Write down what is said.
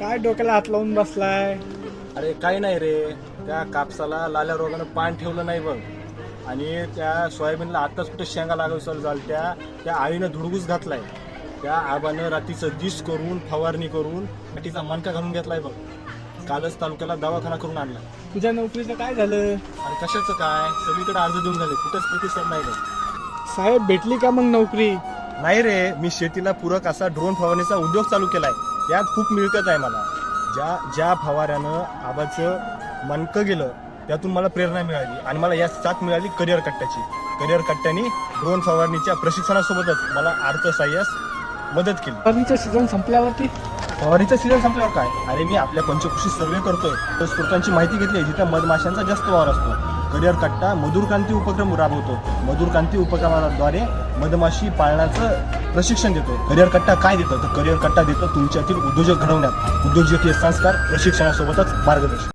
काय डोक्याला हात लावून बसलाय? अरे काही नाही रे. त्या कापसाला लाल्या रोगानं पान ठेवलं नाही बघ. आणि त्या सोयाबीनला आताच कुठे शेंगा लागायचं झालं त्या त्या आईनं धुडगूस घातलाय. त्या आबानं रात्रीचं दिस करून फवारणी करून पाठीचा मनका घालून घेतलाय बघ. कालच तालुक्याला दवाखाना करून आणला. तुझ्या नोकरीचं काय झालं? आणि कशाचं काय? सगळीकडे अर्ज देऊन झाले. कुठेच प्रतिसाद नाही बघ. साहेब भेटली का मग नोकरी? नाही रे मी शेतीला पूरक असा ड्रोन फवारणीचा उद्योग चालू केलाय. त्यात खूप मिळकत आहे मला. ज्या ज्या फवाऱ्यानं आबाचं मनकं गेलं त्यातून मला प्रेरणा मिळाली आणि मला यात साथ मिळाली करिअर कट्ट्याची. करिअर कट्ट्यानी ड्रोन फवारणीच्या प्रशिक्षणासोबतच मला अर्थसहाय्यास मदत केली. फवारणीचं सीझन संपल्यावरती फवारणीचा सीझन संपल्यावर काय? अरे मी आपल्या पंचकृषी सर्वे करतोय. तर स्रोतांची माहिती घेतली आहे जिथं मधमाशांचा जास्त वावर असतो. करिअर कट्टा मधुरकांती उपक्रम राबवतो. मधुरक्रांती उपक्रमाद्वारे मधमाशी पाळण्याचं प्रशिक्षण देतो. करिअर कट्टा काय देतं? तर करिअर कट्टा देतं तुमच्यातील उद्योजक घडवण्यात. उद्योजकीय संस्कार प्रशिक्षणासोबतच मार्गदर्शन.